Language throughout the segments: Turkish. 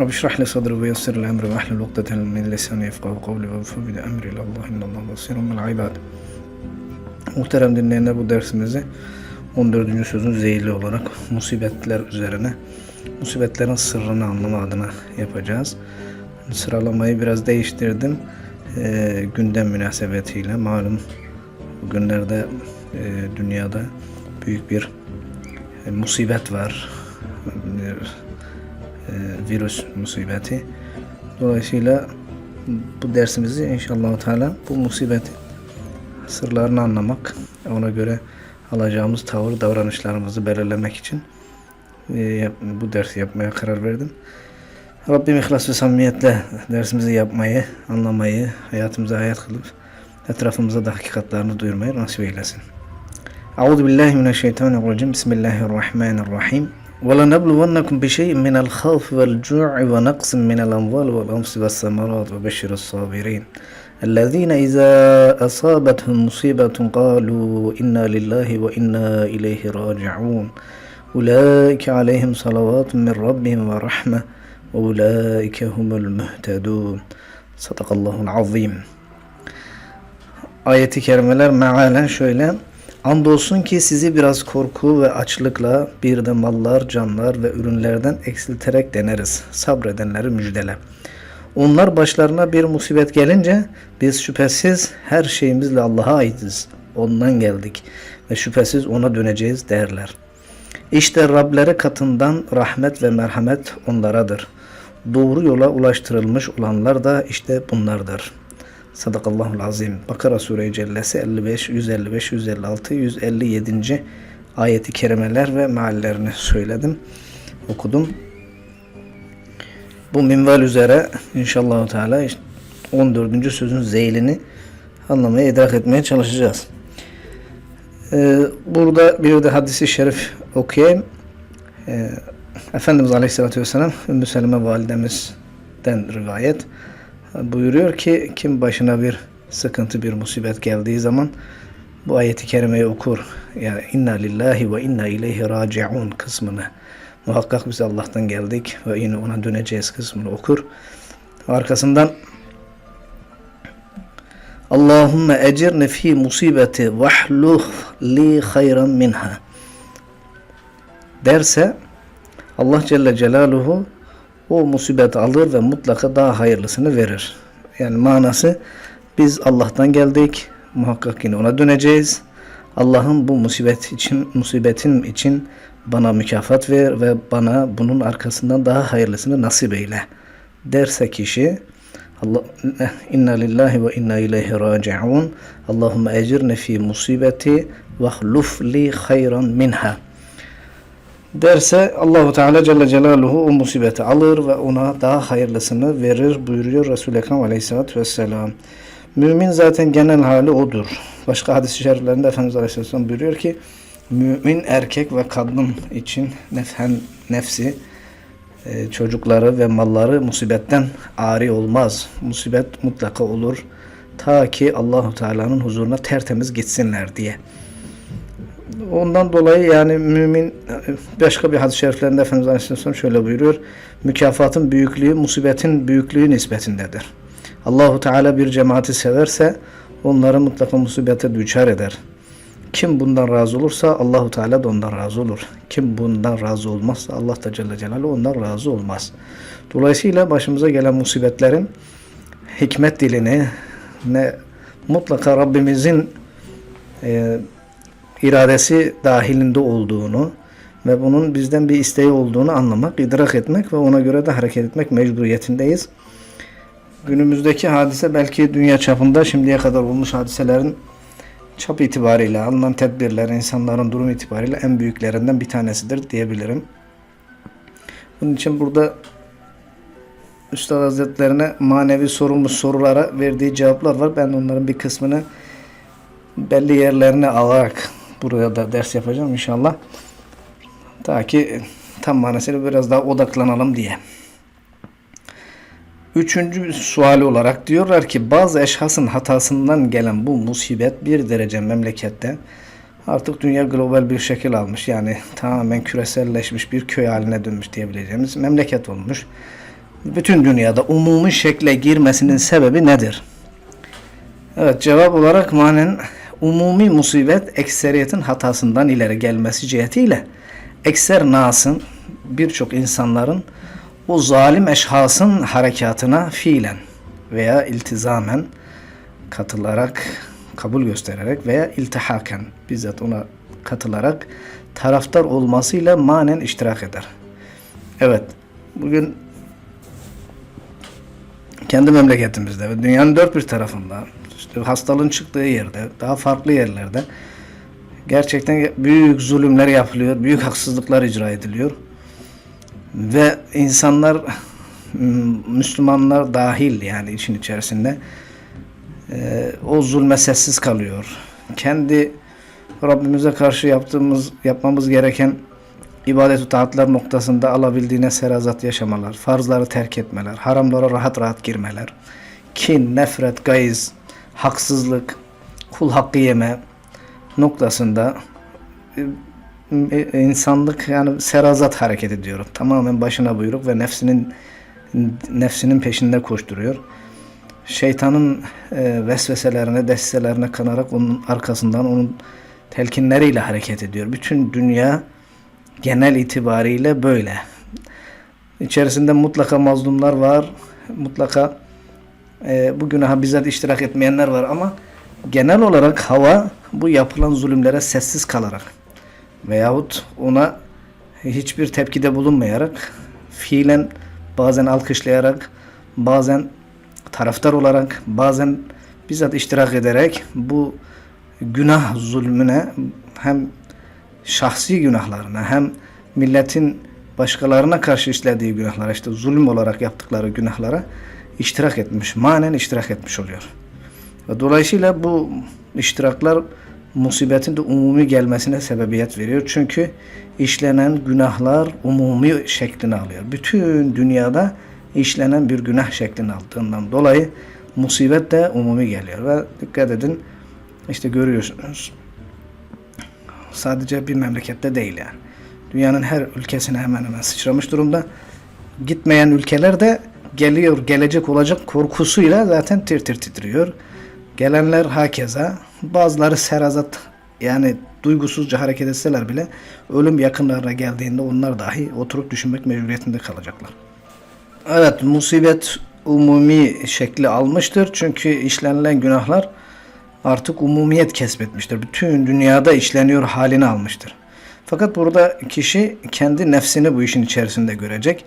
Rabbi şrah li sadrı ve yassir li emri ve ahlul ukdeten min lisan yefkahu kavli ve ufu bi emri Allah innallahu basirun bil ibad. Muhterem dinleyenler bu dersimizi 14. sözün zeyli olarak musibetler üzerine musibetlerin sırrını anlama adına yapacağız. Sıralamayı biraz değiştirdim. E, gündem münasebetiyle malum bugünlerde e, dünyada büyük bir e, musibet var. E, virüs musibeti. Dolayısıyla bu dersimizi inşallah Teala bu musibeti sırlarını anlamak, ona göre alacağımız tavır, davranışlarımızı belirlemek için e, bu dersi yapmaya karar verdim. Rabbim ihlas ve samimiyetle dersimizi yapmayı, anlamayı, hayatımıza hayat kılıp etrafımıza da hakikatlerini duyurmayı nasip eylesin. Euzu billahi mineşşeytanirracim. Bismillahirrahmanirrahim. وَلَنَبْلُوَنَّكُمْ بِشَيْءٍ مِنَ الْخَوْفِ وَالْجُوعِ وَنَقْصٍ مِنَ الْأَمْوَالِ وَالْأَنْفُسِ وَالثَّمَرَاتِ وَبَشِّرِ الصَّابِرِينَ. الذين إذا أصابتهم مصيبة قالوا إنا لله وإنا إليه راجعون. أولئك عليهم صلوات من ربهم ورحمة وأولئك هم المهتدون. صدق الله العظيم. Ayeti kerimeler mealen şöyle Andolsun ki sizi biraz korku ve açlıkla bir de mallar, canlar ve ürünlerden eksilterek deneriz. Sabredenleri müjdele. Onlar başlarına bir musibet gelince biz şüphesiz her şeyimizle Allah'a aitiz. Ondan geldik ve şüphesiz ona döneceğiz derler. İşte Rableri katından rahmet ve merhamet onlaradır. Doğru yola ulaştırılmış olanlar da işte bunlardır. Sadakallahul azim. Bakara Sure-i Cellesi 55, 155, 156, 157. ayeti kerimeler ve meallerini söyledim, okudum. Bu minval üzere inşallah Teala işte 14. sözün zeylini anlamaya, idrak etmeye çalışacağız. Ee, burada bir de hadisi şerif okuyayım. Ee, Efendimiz Aleyhisselatü Vesselam Ümmü Seleme validemizden rivayet buyuruyor ki kim başına bir sıkıntı bir musibet geldiği zaman bu ayeti kerimeyi okur. Yani inna lillahi ve inna ileyhi raciun kısmını muhakkak biz Allah'tan geldik ve yine ona döneceğiz kısmını okur. Arkasından Allahümme ecirne fi musibeti vahluh li hayran minha derse Allah Celle Celaluhu o musibeti alır ve mutlaka daha hayırlısını verir. Yani manası biz Allah'tan geldik. Muhakkak yine ona döneceğiz. Allah'ın bu musibet için, musibetin için bana mükafat ver ve bana bunun arkasından daha hayırlısını nasip eyle. Derse kişi Allah inna lillahi ve inna ileyhi raciun. Allahumme ecirne fi musibeti ve hluf li hayran minha derse Allahu Teala Celle Celaluhu o musibeti alır ve ona daha hayırlısını verir buyuruyor Resul-i Ekrem Aleyhisselatü Vesselam. Mümin zaten genel hali odur. Başka hadis-i şeriflerinde Efendimiz Aleyhisselam buyuruyor ki mümin erkek ve kadın için nefhen, nefsi e, çocukları ve malları musibetten ari olmaz. Musibet mutlaka olur. Ta ki Allahu Teala'nın huzuruna tertemiz gitsinler diye. Ondan dolayı yani mümin başka bir hadis-i şeriflerinde Efendimiz Aleyhisselam şöyle buyuruyor. Mükafatın büyüklüğü musibetin büyüklüğü nispetindedir. Allahu Teala bir cemaati severse onları mutlaka musibete düçar eder. Kim bundan razı olursa Allahu Teala da ondan razı olur. Kim bundan razı olmazsa Allah da Celle Celaluhu ondan razı olmaz. Dolayısıyla başımıza gelen musibetlerin hikmet dilini ne mutlaka Rabbimizin e, iradesi dahilinde olduğunu ve bunun bizden bir isteği olduğunu anlamak, idrak etmek ve ona göre de hareket etmek mecburiyetindeyiz. Günümüzdeki hadise belki dünya çapında şimdiye kadar olmuş hadiselerin çap itibariyle alınan tedbirler, insanların durum itibariyle en büyüklerinden bir tanesidir diyebilirim. Bunun için burada Üstad Hazretlerine manevi sorumlu sorulara verdiği cevaplar var. Ben onların bir kısmını belli yerlerine alarak buraya da ders yapacağım inşallah. Ta ki tam manasıyla biraz daha odaklanalım diye. Üçüncü suali olarak diyorlar ki bazı eşhasın hatasından gelen bu musibet bir derece memlekette artık dünya global bir şekil almış. Yani tamamen küreselleşmiş bir köy haline dönmüş diyebileceğimiz memleket olmuş. Bütün dünyada umumi şekle girmesinin sebebi nedir? Evet cevap olarak manen umumi musibet ekseriyetin hatasından ileri gelmesi cihetiyle ekser nasın birçok insanların o zalim eşhasın harekatına fiilen veya iltizamen katılarak, kabul göstererek veya iltihaken bizzat ona katılarak taraftar olmasıyla manen iştirak eder. Evet, bugün kendi memleketimizde ve dünyanın dört bir tarafında işte hastalığın çıktığı yerde, daha farklı yerlerde gerçekten büyük zulümler yapılıyor, büyük haksızlıklar icra ediliyor. Ve insanlar Müslümanlar dahil yani için içerisinde e, o zulme sessiz kalıyor. Kendi Rabbimize karşı yaptığımız yapmamız gereken ibadet-ü taatlar noktasında alabildiğine serazat yaşamalar, farzları terk etmeler, haramlara rahat rahat girmeler, kin, nefret, gayiz, haksızlık, kul hakkı yeme noktasında e, insanlık yani serazat hareket ediyor. Tamamen başına buyruk ve nefsinin nefsinin peşinde koşturuyor. Şeytanın e, vesveselerine, destelerine kanarak onun arkasından onun telkinleriyle hareket ediyor. Bütün dünya genel itibariyle böyle. İçerisinde mutlaka mazlumlar var. Mutlaka e, bu günaha bizzat iştirak etmeyenler var ama genel olarak hava bu yapılan zulümlere sessiz kalarak veyahut ona hiçbir tepkide bulunmayarak fiilen bazen alkışlayarak bazen taraftar olarak bazen bizzat iştirak ederek bu günah zulmüne hem şahsi günahlarına hem milletin başkalarına karşı işlediği günahlara işte zulüm olarak yaptıkları günahlara iştirak etmiş, manen iştirak etmiş oluyor. Ve dolayısıyla bu iştiraklar musibetin de umumi gelmesine sebebiyet veriyor. Çünkü işlenen günahlar umumi şeklini alıyor. Bütün dünyada işlenen bir günah şeklini aldığından dolayı musibet de umumi geliyor. Ve dikkat edin işte görüyorsunuz sadece bir memlekette değil yani. Dünyanın her ülkesine hemen hemen sıçramış durumda. Gitmeyen ülkeler de geliyor, gelecek olacak korkusuyla zaten tir tir titriyor. Gelenler hakeza. Bazıları serazat yani duygusuzca hareket etseler bile ölüm yakınlarına geldiğinde onlar dahi oturup düşünmek mecburiyetinde kalacaklar. Evet musibet umumi şekli almıştır. Çünkü işlenilen günahlar artık umumiyet kesbetmiştir. Bütün dünyada işleniyor halini almıştır. Fakat burada kişi kendi nefsini bu işin içerisinde görecek.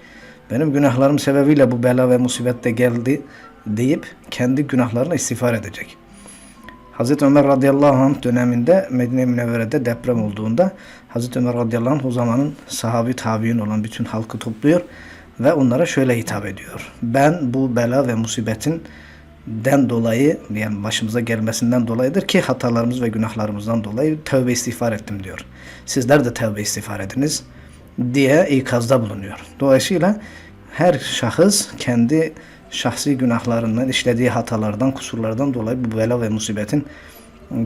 Benim günahlarım sebebiyle bu bela ve musibet de geldi deyip kendi günahlarına istiğfar edecek. Hazreti Ömer radıyallahu anh döneminde Medine Münevvere'de deprem olduğunda Hazreti Ömer radıyallahu anh o zamanın sahabi tabi'in olan bütün halkı topluyor ve onlara şöyle hitap ediyor. Ben bu bela ve musibetin den dolayı yani başımıza gelmesinden dolayıdır ki hatalarımız ve günahlarımızdan dolayı tövbe istiğfar ettim diyor. Sizler de tövbe istiğfar ediniz diye ikazda bulunuyor. Dolayısıyla her şahıs kendi şahsi günahlarından, işlediği hatalardan, kusurlardan dolayı bu bela ve musibetin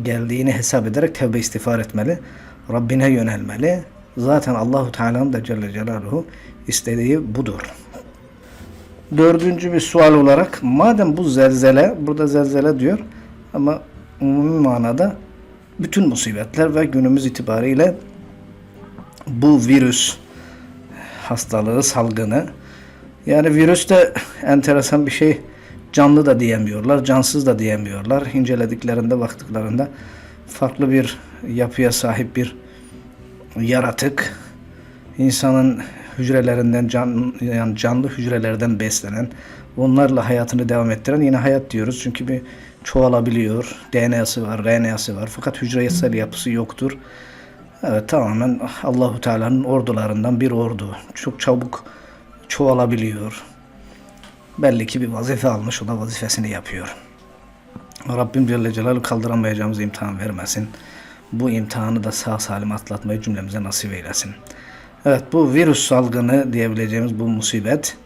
geldiğini hesap ederek tevbe istiğfar etmeli. Rabbine yönelmeli. Zaten Allahu Teala'nın da Celle Celaluhu istediği budur. Dördüncü bir sual olarak madem bu zelzele, burada zelzele diyor ama umumi manada bütün musibetler ve günümüz itibariyle bu virüs hastalığı, salgını yani virüs de enteresan bir şey. Canlı da diyemiyorlar, cansız da diyemiyorlar. İncelediklerinde, baktıklarında farklı bir yapıya sahip bir yaratık. İnsanın hücrelerinden, can, yani canlı hücrelerden beslenen, onlarla hayatını devam ettiren yine hayat diyoruz. Çünkü bir çoğalabiliyor. DNA'sı var, RNA'sı var. Fakat hücresel yapısı yoktur. Evet tamamen Allahu Teala'nın ordularından bir ordu. Çok çabuk çoğalabiliyor. belli ki bir vazife almış. O da vazifesini yapıyor. Rabbim Celle Celaluhu kaldıramayacağımız imtihan vermesin. Bu imtihanı da sağ salim atlatmayı cümlemize nasip eylesin. Evet bu virüs salgını diyebileceğimiz bu musibet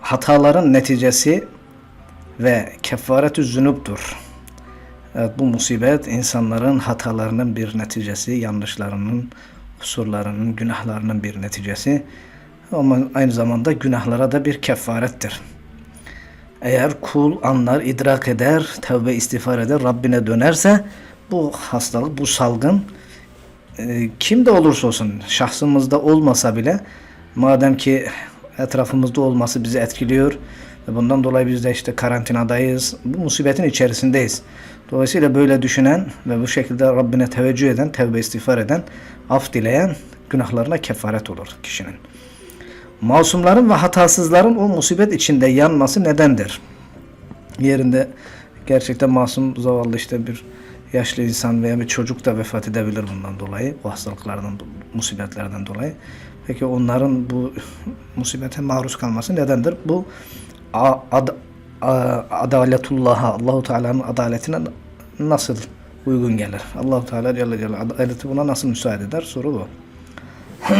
hataların neticesi ve kefaretü zünuptur. Evet bu musibet insanların hatalarının bir neticesi, yanlışlarının, kusurlarının, günahlarının bir neticesi. Ama aynı zamanda günahlara da bir kefarettir. Eğer kul anlar, idrak eder, tevbe istiğfar eder, Rabbine dönerse bu hastalık, bu salgın e, kim de olursa olsun şahsımızda olmasa bile madem ki etrafımızda olması bizi etkiliyor ve bundan dolayı biz de işte karantinadayız. Bu musibetin içerisindeyiz. Dolayısıyla böyle düşünen ve bu şekilde Rabbine teveccüh eden, tevbe istiğfar eden, af dileyen günahlarına kefaret olur kişinin. Masumların ve hatasızların o musibet içinde yanması nedendir? Yerinde gerçekten masum zavallı işte bir yaşlı insan veya bir çocuk da vefat edebilir bundan dolayı. Bu hastalıklardan, musibetlerden dolayı. Peki onların bu musibete maruz kalması nedendir? Bu ad, adaletullah'a, Allahu Teala'nın adaletine nasıl uygun gelir? Allahu Teala Celle Celle adaleti buna nasıl müsaade eder? Soru bu.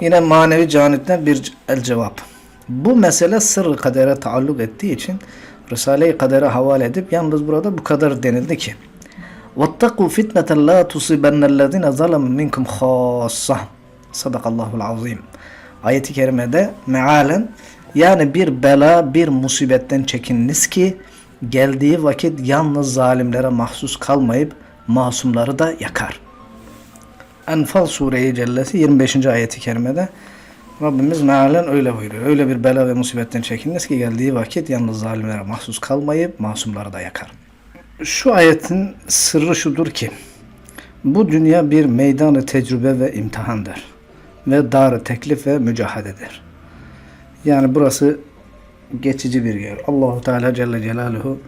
Yine manevi canipten bir el cevap. Bu mesele sırrı kadere taalluk ettiği için Risale-i Kader'e havale edip yalnız burada bu kadar denildi ki وَاتَّقُوا فِتْنَةً لَا تُصِبَنَّ الَّذِينَ ظَلَمُوا مِنْكُمْ خَاصَّةً Sadakallahul azim. Ayeti kerimede mealen yani bir bela bir musibetten çekininiz ki geldiği vakit yalnız zalimlere mahsus kalmayıp masumları da yakar. Enfal Sure-i Cellesi 25. ayeti kerimede Rabbimiz mealen öyle buyuruyor. Öyle bir bela ve musibetten çekininiz ki geldiği vakit yalnız zalimlere mahsus kalmayıp masumları da yakar. Şu ayetin sırrı şudur ki bu dünya bir meydanı tecrübe ve imtihandır. Ve dar teklif ve mücahadedir. Yani burası geçici bir yer. Allahu Teala Celle Celaluhu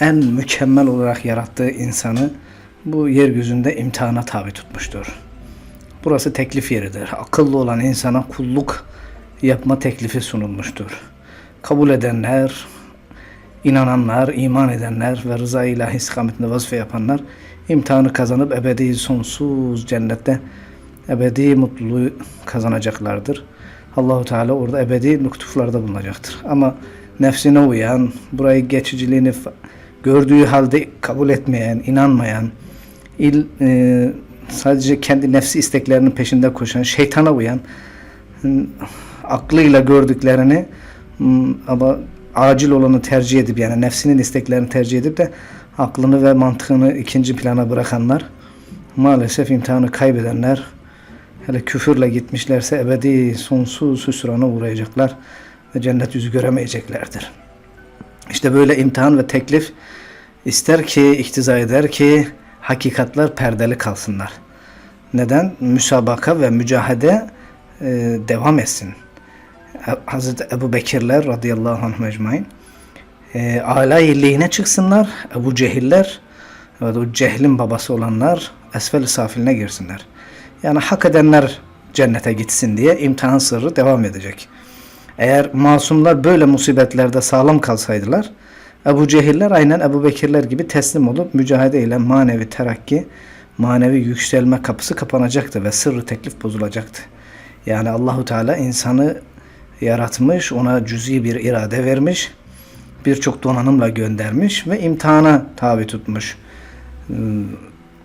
en mükemmel olarak yarattığı insanı bu yeryüzünde imtihana tabi tutmuştur. Burası teklif yeridir. Akıllı olan insana kulluk yapma teklifi sunulmuştur. Kabul edenler, inananlar, iman edenler ve rıza ilahi istikametinde vazife yapanlar imtihanı kazanıp ebedi sonsuz cennette ebedi mutluluğu kazanacaklardır. Allahu Teala orada ebedi lütuflarda bulunacaktır. Ama nefsine uyan, burayı geçiciliğini gördüğü halde kabul etmeyen, inanmayan, il, e, sadece kendi nefsi isteklerinin peşinde koşan, şeytana uyan, hı, aklıyla gördüklerini hı, ama acil olanı tercih edip yani nefsinin isteklerini tercih edip de aklını ve mantığını ikinci plana bırakanlar maalesef imtihanı kaybedenler hele küfürle gitmişlerse ebedi sonsuz hüsrana uğrayacaklar ve cennet yüzü göremeyeceklerdir. İşte böyle imtihan ve teklif ister ki iktiza eder ki hakikatler perdeli kalsınlar. Neden? Müsabaka ve mücahede e, devam etsin. Hazreti Ebu Bekirler radıyallahu anh mecmain e, alay çıksınlar. Ebu Cehiller evet, o cehlin babası olanlar esfel safiline girsinler. Yani hak edenler cennete gitsin diye imtihan sırrı devam edecek. Eğer masumlar böyle musibetlerde sağlam kalsaydılar Ebu Cehiller aynen Ebu Bekirler gibi teslim olup mücadele ile manevi terakki, manevi yükselme kapısı kapanacaktı ve sırrı teklif bozulacaktı. Yani Allahu Teala insanı yaratmış, ona cüzi bir irade vermiş, birçok donanımla göndermiş ve imtihana tabi tutmuş.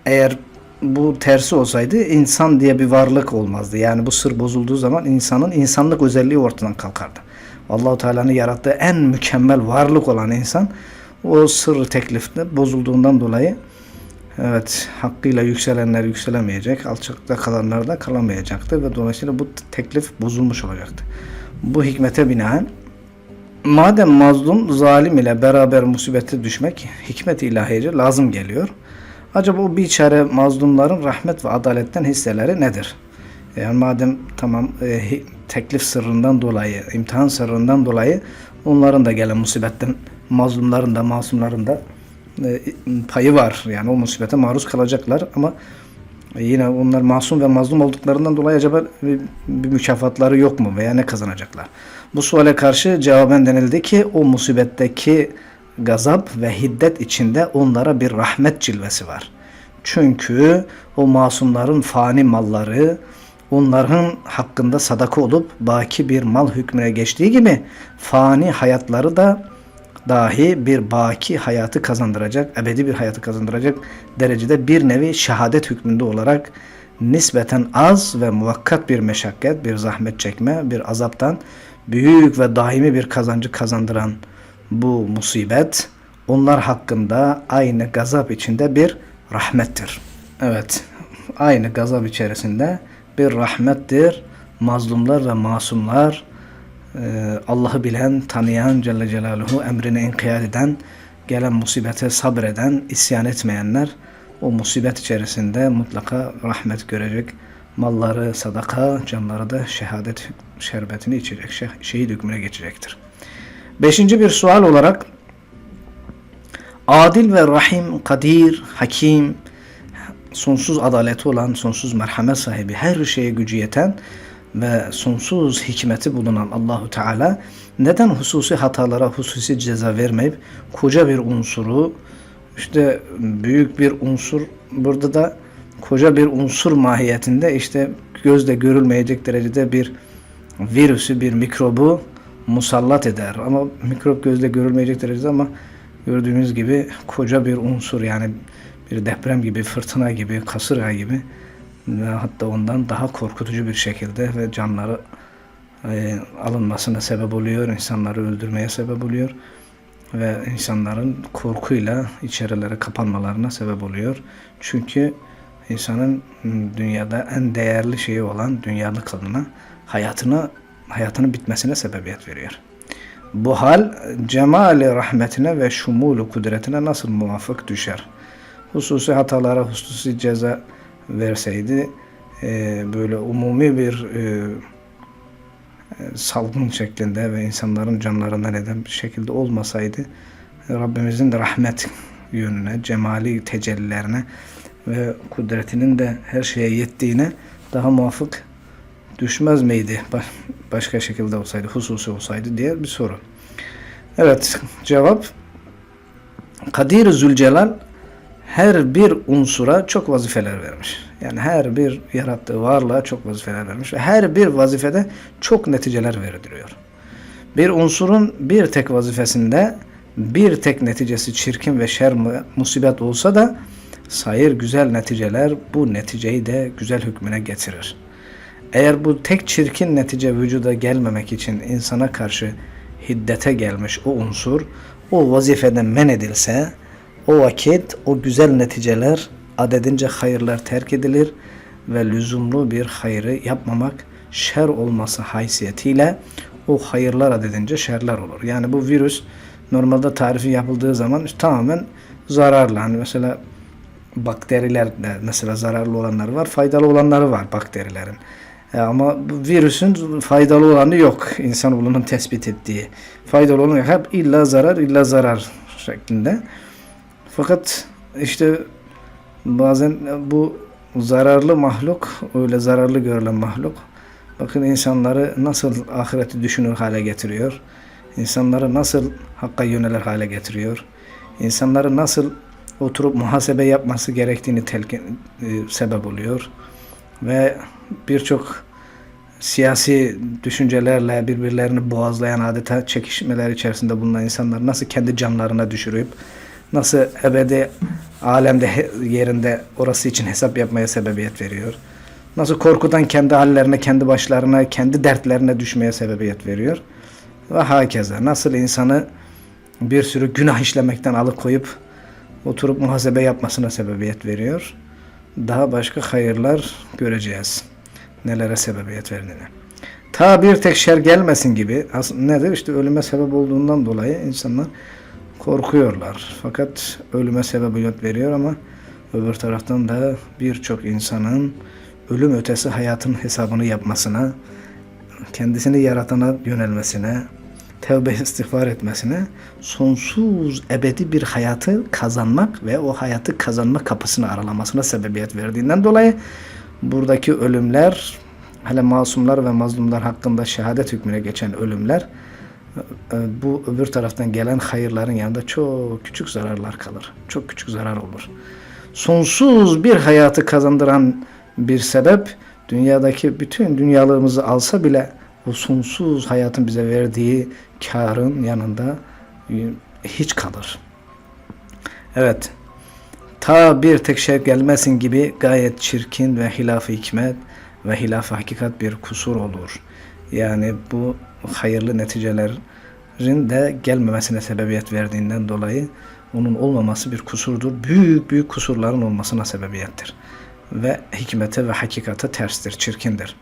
Eğer bu tersi olsaydı insan diye bir varlık olmazdı. Yani bu sır bozulduğu zaman insanın insanlık özelliği ortadan kalkardı. Allahu Teala'nın yarattığı en mükemmel varlık olan insan o sır teklifte bozulduğundan dolayı evet hakkıyla yükselenler yükselemeyecek, alçakta kalanlar da kalamayacaktı ve dolayısıyla bu teklif bozulmuş olacaktı. Bu hikmete binaen madem mazlum zalim ile beraber musibete düşmek hikmet ilahiyece lazım geliyor. Acaba o biçare mazlumların rahmet ve adaletten hisseleri nedir? Yani madem tamam e, teklif sırrından dolayı, imtihan sırrından dolayı onların da gelen musibetten mazlumların da masumların da e, payı var. Yani o musibete maruz kalacaklar ama E yine onlar masum ve mazlum olduklarından dolayı acaba bir, bir mükafatları yok mu veya ne kazanacaklar? Bu suale karşı cevaben denildi ki o musibetteki gazap ve hiddet içinde onlara bir rahmet cilvesi var. Çünkü o masumların fani malları onların hakkında sadaka olup baki bir mal hükmüne geçtiği gibi fani hayatları da dahi bir baki hayatı kazandıracak, ebedi bir hayatı kazandıracak derecede bir nevi şehadet hükmünde olarak nispeten az ve muvakkat bir meşakkat, bir zahmet çekme, bir azaptan büyük ve daimi bir kazancı kazandıran bu musibet onlar hakkında aynı gazap içinde bir rahmettir. Evet, aynı gazap içerisinde bir rahmettir. Mazlumlar ve masumlar e, Allah'ı bilen, tanıyan Celle Celaluhu emrine inkiyat eden, gelen musibete sabreden, isyan etmeyenler o musibet içerisinde mutlaka rahmet görecek. Malları sadaka, canları da şehadet şerbetini içecek, şeh- şehit hükmüne geçecektir. Beşinci bir sual olarak adil ve rahim, kadir, hakim, sonsuz adaleti olan, sonsuz merhamet sahibi, her şeye gücü yeten ve sonsuz hikmeti bulunan Allahu Teala neden hususi hatalara hususi ceza vermeyip koca bir unsuru işte büyük bir unsur burada da koca bir unsur mahiyetinde işte gözle görülmeyecek derecede bir virüsü, bir mikrobu musallat eder. Ama mikrop gözle görülmeyecek derecede ama gördüğünüz gibi koca bir unsur yani bir deprem gibi, fırtına gibi, kasırga gibi ve hatta ondan daha korkutucu bir şekilde ve canları e, alınmasına sebep oluyor, insanları öldürmeye sebep oluyor ve insanların korkuyla içerilere kapanmalarına sebep oluyor. Çünkü insanın dünyada en değerli şeyi olan dünyalık kadına hayatını hayatının bitmesine sebebiyet veriyor. Bu hal cemali rahmetine ve şumulu kudretine nasıl muvafık düşer? Hususi hatalara hususi ceza verseydi e, böyle umumi bir e, e, salgın şeklinde ve insanların canlarına neden bir şekilde olmasaydı Rabbimizin de rahmet yönüne, cemali tecellilerine ve kudretinin de her şeye yettiğine daha muvafık düşmez miydi? Ba- Başka şekilde olsaydı, hususi olsaydı diye bir soru. Evet, cevap Kadir Zülcelal her bir unsura çok vazifeler vermiş. Yani her bir yarattığı varlığa çok vazifeler vermiş ve her bir vazifede çok neticeler verdiriyor. Bir unsurun bir tek vazifesinde bir tek neticesi çirkin ve şer mu- musibet olsa da sayır güzel neticeler bu neticeyi de güzel hükmüne getirir. Eğer bu tek çirkin netice vücuda gelmemek için insana karşı hiddete gelmiş o unsur o vazifeden men edilse o vakit o güzel neticeler adedince hayırlar terk edilir ve lüzumlu bir hayrı yapmamak şer olması haysiyetiyle o hayırlar adedince şerler olur. Yani bu virüs normalde tarifi yapıldığı zaman tamamen zararlı. Hani mesela bakteriler de mesela zararlı olanları var, faydalı olanları var bakterilerin. E ama virüsün faydalı olanı yok. İnsanoğlunun tespit ettiği. Faydalı olanı hep illa zarar, illa zarar şeklinde. Fakat işte bazen bu zararlı mahluk, öyle zararlı görülen mahluk, bakın insanları nasıl ahireti düşünür hale getiriyor. İnsanları nasıl hakka yönelir hale getiriyor. İnsanları nasıl oturup muhasebe yapması gerektiğini telkin, e, sebep oluyor. Ve birçok siyasi düşüncelerle birbirlerini boğazlayan adeta çekişmeler içerisinde bulunan insanlar nasıl kendi canlarına düşürüp nasıl ebedi alemde yerinde orası için hesap yapmaya sebebiyet veriyor. Nasıl korkudan kendi hallerine, kendi başlarına, kendi dertlerine düşmeye sebebiyet veriyor. Ve hakeza nasıl insanı bir sürü günah işlemekten alıkoyup oturup muhasebe yapmasına sebebiyet veriyor. Daha başka hayırlar göreceğiz. Nelere sebebiyet verdiğini. Ta bir tek şer gelmesin gibi nedir? İşte ölüme sebep olduğundan dolayı insanlar korkuyorlar. Fakat ölüme sebebiyet veriyor ama öbür taraftan da birçok insanın ölüm ötesi hayatın hesabını yapmasına, kendisini yaratana yönelmesine, tevbe istiğfar etmesine sonsuz ebedi bir hayatı kazanmak ve o hayatı kazanma kapısını aralamasına sebebiyet verdiğinden dolayı buradaki ölümler hele masumlar ve mazlumlar hakkında şehadet hükmüne geçen ölümler bu öbür taraftan gelen hayırların yanında çok küçük zararlar kalır. Çok küçük zarar olur. Sonsuz bir hayatı kazandıran bir sebep dünyadaki bütün dünyalığımızı alsa bile bu sonsuz hayatın bize verdiği karın yanında e, hiç kalır. Evet. Ta bir tek şey gelmesin gibi gayet çirkin ve hilaf-ı hikmet ve hilaf-ı hakikat bir kusur olur. Yani bu hayırlı neticelerin de gelmemesine sebebiyet verdiğinden dolayı onun olmaması bir kusurdur. Büyük büyük kusurların olmasına sebebiyettir. Ve hikmete ve hakikate terstir, çirkindir.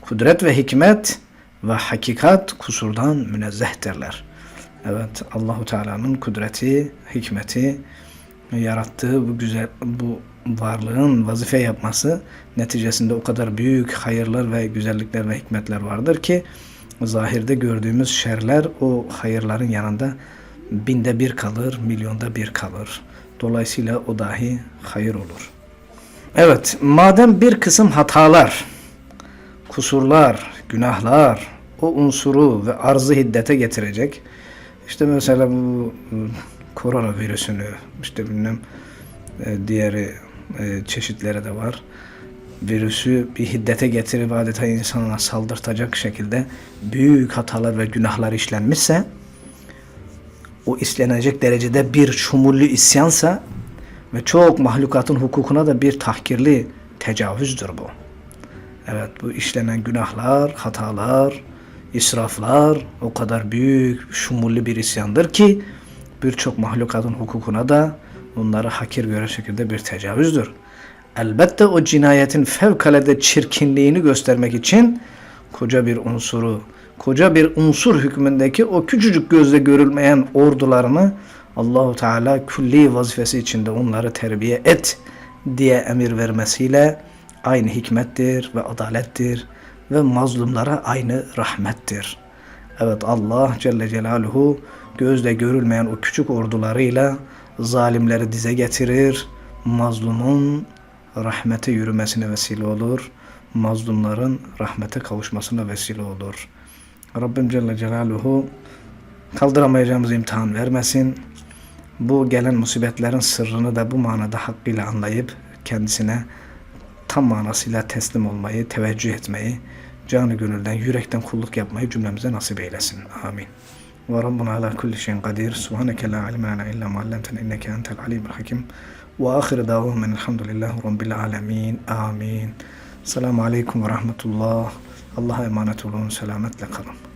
Kudret ve hikmet ve hakikat kusurdan münezzehtirler. Evet Allahu Teala'nın kudreti, hikmeti yarattığı bu güzel bu varlığın vazife yapması neticesinde o kadar büyük hayırlar ve güzellikler ve hikmetler vardır ki zahirde gördüğümüz şerler o hayırların yanında binde bir kalır, milyonda bir kalır. Dolayısıyla o dahi hayır olur. Evet, madem bir kısım hatalar, kusurlar, günahlar o unsuru ve arzı hiddete getirecek. İşte mesela bu korona virüsünü, işte bilmem e, diğeri e, çeşitleri de var. Virüsü bir hiddete getirip adeta insanına saldırtacak şekilde büyük hatalar ve günahlar işlenmişse o işlenecek derecede bir şumullü isyansa ve çok mahlukatın hukukuna da bir tahkirli tecavüzdür bu. Evet bu işlenen günahlar, hatalar, israflar o kadar büyük, şumullu bir isyandır ki birçok mahlukatın hukukuna da onları hakir göre şekilde bir tecavüzdür. Elbette o cinayetin fevkalade çirkinliğini göstermek için koca bir unsuru, koca bir unsur hükmündeki o küçücük gözle görülmeyen ordularını Allahu Teala külli vazifesi içinde onları terbiye et diye emir vermesiyle aynı hikmettir ve adalettir ve mazlumlara aynı rahmettir. Evet Allah Celle Celaluhu gözle görülmeyen o küçük ordularıyla zalimleri dize getirir, mazlumun rahmete yürümesine vesile olur, mazlumların rahmete kavuşmasına vesile olur. Rabbim Celle Celaluhu kaldıramayacağımız imtihan vermesin. Bu gelen musibetlerin sırrını da bu manada hakkıyla anlayıp kendisine tam manasıyla teslim olmayı, teveccüh etmeyi, canı gönülden, yürekten kulluk yapmayı cümlemize nasip eylesin. Amin. Ve Rabbuna ala kulli şeyin kadir. Subhaneke la ilme illa ma allamtena inneke entel alimul hakim. وآخر دعوهم الحمد لله رب العالمين. آمين. السلام عليكم ورحمة الله. الله إمانة الله سلامت لقرم